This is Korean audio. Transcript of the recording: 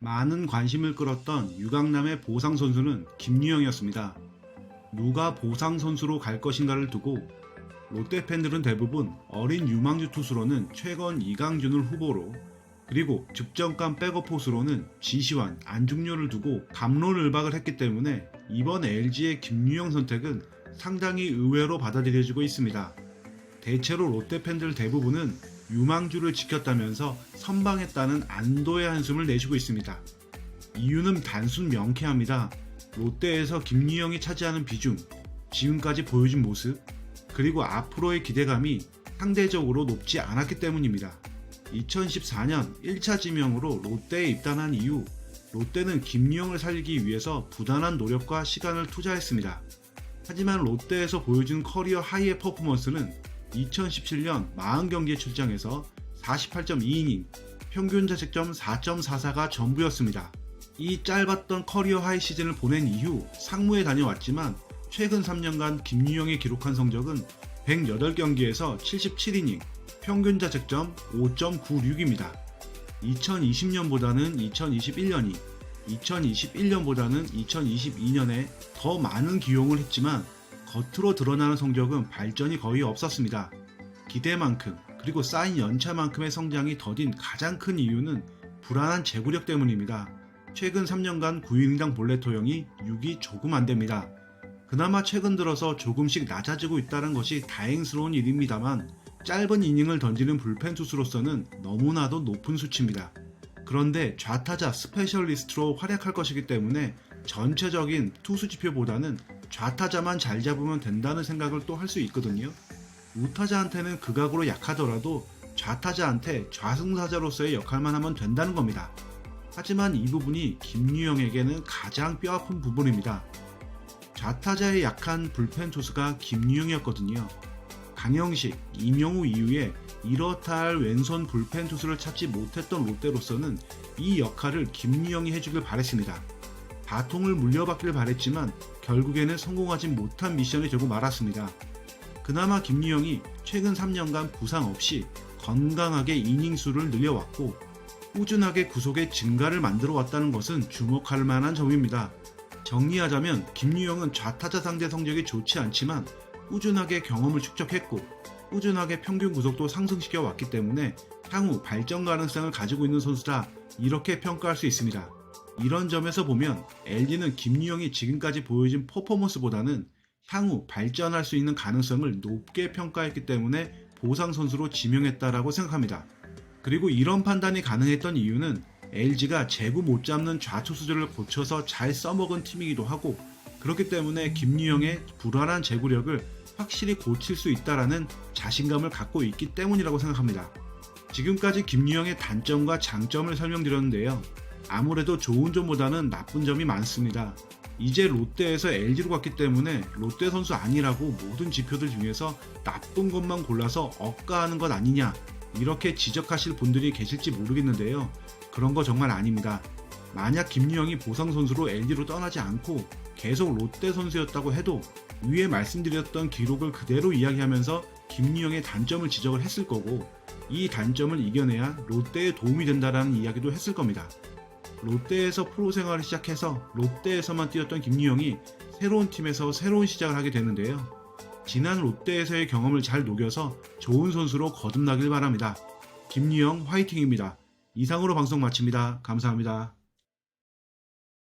많은 관심을 끌었던 유강남의 보상 선수는 김유영이었습니다. 누가 보상 선수로 갈 것인가를 두고 롯데 팬들은 대부분 어린 유망주 투수로는 최건 이강준을 후보로 그리고 득점감 백업 포수로는 지시환, 안중료를 두고 감론을박을 했기 때문에 이번 LG의 김유영 선택은 상당히 의외로 받아들여지고 있습니다. 대체로 롯데 팬들 대부분은 유망주를 지켰다면서 선방했다는 안도의 한숨을 내쉬고 있습니다. 이유는 단순 명쾌합니다. 롯데에서 김유영이 차지하는 비중, 지금까지 보여준 모습, 그리고 앞으로의 기대감이 상대적으로 높지 않았기 때문입니다. 2014년 1차 지명으로 롯데에 입단한 이후 롯데는 김유영을 살리기 위해서 부단한 노력과 시간을 투자했습니다. 하지만 롯데에서 보여준 커리어 하이의 퍼포먼스는 2017년 40경기에 출장해서 48.2이닝, 평균 자책점 4.44가 전부였습니다. 이 짧았던 커리어 하이 시즌을 보낸 이후 상무에 다녀왔지만 최근 3년간 김유영이 기록한 성적은 108경기에서 77이닝, 평균 자책점 5.96입니다. 2020년보다는 2021년이, 2021년보다는 2022년에 더 많은 기용을 했지만 겉으로 드러나는 성적은 발전이 거의 없었습니다. 기대만큼 그리고 쌓인 연차만큼의 성장이 더딘 가장 큰 이유는 불안한 제구력 때문입니다. 최근 3년간 9인당 볼넷 토형이 6이 조금 안 됩니다. 그나마 최근 들어서 조금씩 낮아지고 있다는 것이 다행스러운 일입니다만 짧은 이닝을 던지는 불펜 투수로서는 너무나도 높은 수치입니다. 그런데 좌타자 스페셜리스트로 활약할 것이기 때문에 전체적인 투수 지표보다는 좌타자만 잘 잡으면 된다는 생각을 또 할 수 있거든요. 우타자한테는 극악으로 약하더라도 좌타자한테 좌승사자로서의 역할만 하면 된다는 겁니다. 하지만 이 부분이 김유영에게는 가장 뼈아픈 부분입니다. 좌타자에 약한 불펜 투수가 김유영이었거든요. 강영식, 이명우 이후에 이렇다 할 왼손 불펜 투수를 찾지 못했던 롯데로서는 이 역할을 김유영이 해주길 바랬습니다. 바통을 물려받길 바랬지만 결국에는 성공하지 못한 미션이 되고 말았습니다. 그나마 김유영이 최근 3년간 부상 없이 건강하게 이닝 수를 늘려왔고 꾸준하게 구속의 증가를 만들어 왔다는 것은 주목할 만한 점입니다. 정리하자면 김유영은 좌타자 상대 성적이 좋지 않지만 꾸준하게 경험을 축적했고 꾸준하게 평균 구속도 상승시켜 왔기 때문에 향후 발전 가능성을 가지고 있는 선수다 이렇게 평가할 수 있습니다. 이런 점에서 보면 LG는 김유영이 지금까지 보여준 퍼포먼스보다는 향후 발전할 수 있는 가능성을 높게 평가했기 때문에 보상 선수로 지명했다라고 생각합니다. 그리고 이런 판단이 가능했던 이유는 LG가 재구 못 잡는 좌투수들을 고쳐서 잘 써먹은 팀이기도 하고 그렇기 때문에 김유영의 불안한 제구력을 확실히 고칠 수 있다라는 자신감을 갖고 있기 때문이라고 생각합니다. 지금까지 김유영의 단점과 장점을 설명드렸는데요. 아무래도 좋은 점보다는 나쁜 점이 많습니다. 이제 롯데에서 LG로 갔기 때문에 롯데 선수 아니라고 모든 지표들 중에서 나쁜 것만 골라서 억까하는 것 아니냐 이렇게 지적하실 분들이 계실지 모르겠는데요. 그런 거 정말 아닙니다. 만약 김유영이 보상 선수로 LG로 떠나지 않고 계속 롯데 선수였다고 해도 위에 말씀드렸던 기록을 그대로 이야기하면서 김유영의 단점을 지적을 했을 거고 이 단점을 이겨내야 롯데에 도움이 된다라는 이야기도 했을 겁니다. 롯데에서 프로 생활을 시작해서 롯데에서만 뛰었던 김유영이 새로운 팀에서 새로운 시작을 하게 되는데요. 지난 롯데에서의 경험을 잘 녹여서 좋은 선수로 거듭나길 바랍니다. 김유영 화이팅입니다. 이상으로 방송 마칩니다. 감사합니다.